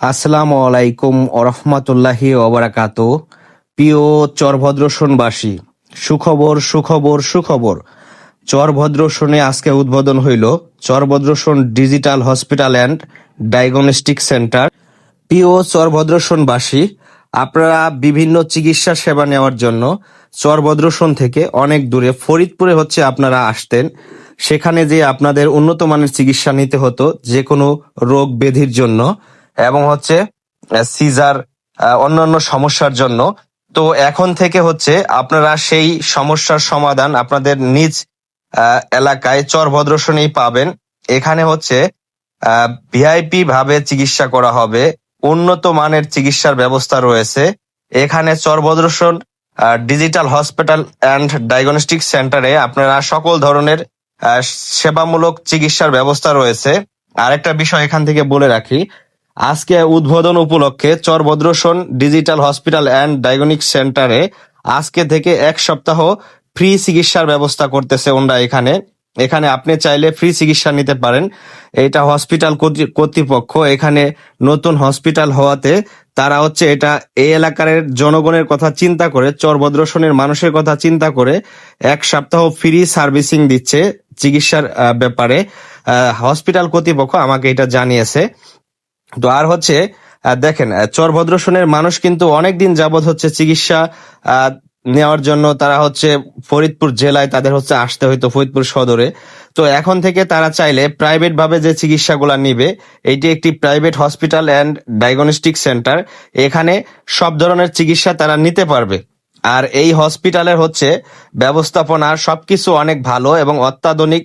আসসালামু আলাইকুম ওরহমাতুল্লাহি ওবরাকাত। প্রিয় চরভদ্রসনবাসী, সুখবর সুখবর সুখবর। চরভদ্রসনে আজকে উদ্বোধন হইল Charbhadrasan digital hospital and diagnostic centre. প্রিয় চরভদ্রসনবাসী, আপনারা বিভিন্ন চিকিৎসা সেবা নেওয়ার জন্য চরভদ্রসন থেকে অনেক দূরে ফরিদপুরে হচ্ছে আপনারা আসতেন। সেখানে যে আপনাদের উন্নত মানের চিকিৎসা নিতে হতো যে কোনো রোগ ব্যাধির জন্য। এবং হচ্ছে সিজার অন্যান্য সমস্যার জন্য। তো এখন থেকে হচ্ছে আপনারা সেই সমস্যার সমাধান আপনাদের নিজ এলাকায় চরভদ্রসনেই পাবেন। এখানে হচ্ছে ভিআইপি ভাবে চিকিৎসা করা হবে। উন্নত মানের চিকিৎসার ব্যবস্থা রয়েছে। এখানে Charbhadrasan digital hospital and diagnostic সেন্টারে আপনারা সকল ধরনের সেবামূলক চিকিৎসার ব্যবস্থা রয়েছে। আরেকটা বিষয় এখান থেকে বলে রাখি আজকে উদ্বোধন উপলক্ষে Charbhadrasan digital hospital and diagnostic সেন্টারে আজকে থেকে এক সপ্তাহ ফ্রি চিকিৎসার ব্যবস্থা করতেছে ওনরা এখানে। এখানে আপনি চাইলে ফ্রি চিকিৎসা নিতে পারেন। এটা হসপিটাল কর্তৃ- কর্তৃপক্ষ। এখানে নতুন হসপিটাল হওয়াতে তারা হচ্ছে এটা এই এলাকার জনগণের কথা চিন্তা করে, চরভদ্রসনের মানুষের কথা চিন্তা করে এক সপ্তাহ ফ্রি সার্ভিসিং দিচ্ছে চিকিৎসার ব্যাপারে। হসপিটাল কর্তৃপক্ষ আমাকে এটা জানিয়েছে। তো আর হচ্ছে দেখেন আহ, চরভদ্রসনের মানুষ কিন্তু অনেকদিন যাবত হচ্ছে চিকিৎসা নেওয়ার জন্য তারা হচ্ছে ফরিদপুর জেলায় তাদের হচ্ছে আসতে হইতো ফরিদপুর সদরে। তো এখন থেকে তারা চাইলে প্রাইভেট ভাবে যে চিকিৎসাগুলো নিবে এটি একটি private hospital and diagnostic centre এখানে সব ধরনের চিকিৎসা তারা নিতে পারবে। আর এই হসপিটালের হচ্ছে ব্যবস্থাপনা সবকিছু অনেক ভালো এবং অত্যাধুনিক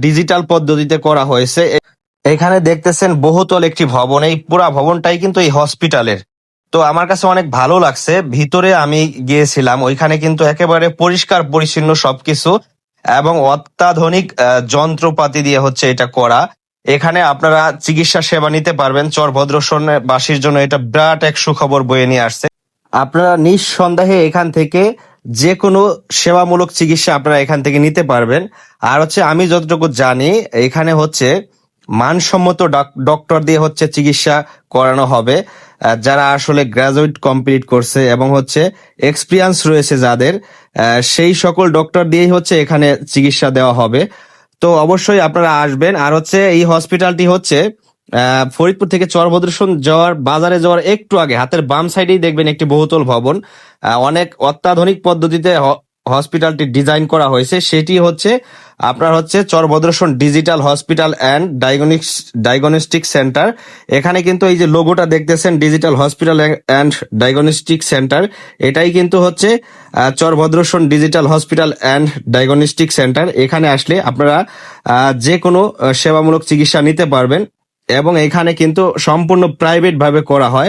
ডিজিটাল পদ্ধতিতে করা হয়েছে। এখানে দেখতেছেন বহুতল একটি ভবন। এই পুরা ভবনটাই কিন্তু এই হসপিটালের। তো আমার কাছে অনেক ভালো লাগছে। ভিতরে আমি গিয়েছিলাম। ওইখানে কিন্তু একেবারে পরিষ্কার পরিচ্ছন্ন সবকিছু এবং অত্যাধুনিক যন্ত্রপাতি দিয়ে হচ্ছে এটা করা। এখানে আপনারা চিকিৎসা সেবা নিতে পারবেন। চরভদ্রসনবাসীর জন্য এটা বিরাট এক সুখবর বয়ে নিয়ে আসছে। আপনারা নিঃসন্দেহে এখান থেকে যে কোনো সেবামূলক চিকিৎসা আপনারা এখান থেকে নিতে পারবেন। আর হচ্ছে আমি যতটুকু জানি, এখানে হচ্ছে মানসম্মত ডাক- ডক্টর দিয়ে হচ্ছে চিকিৎসা করানো হবে যারা আসলে গ্রাজুয়েট কমপ্লিট করছে এবং হচ্ছে এক্সপিরিয়েন্স রয়েছে যাদের সেই সকল ডক্টর দিয়েই হচ্ছে এখানে চিকিৎসা দেওয়া হবে। তো অবশ্যই আপনারা আসবেন। আর হচ্ছে এই হসপিটালটি হচ্ছে ফরিদপুর থেকে চরভদ্রসন যাওয়ার, বাজারে যাওয়ার একটু আগে, হাতের বাম সাইডেই দেখবেন একটি বহুতল ভবন। অনেক অত্যাধুনিক পদ্ধতিতে হসপিটালটি ডিজাইন করা হয়েছে, সেটি হচ্ছে আপনার হচ্ছে Charbhadrasan digital hospital and diagnostics diagnostic centre এখানে কিন্তু এই যে লোগোটা দেখতেছেন digital hospital and diagnostic centre এটাই কিন্তু হচ্ছে Charbhadrasan digital hospital and diagnostic centre এখানে আসলে আপনারা যে কোনো সেবামূলক চিকিৎসা নিতে পারবেন এবং এখানে কিন্তু সম্পূর্ণ প্রাইভেট ভাবে করা হয়।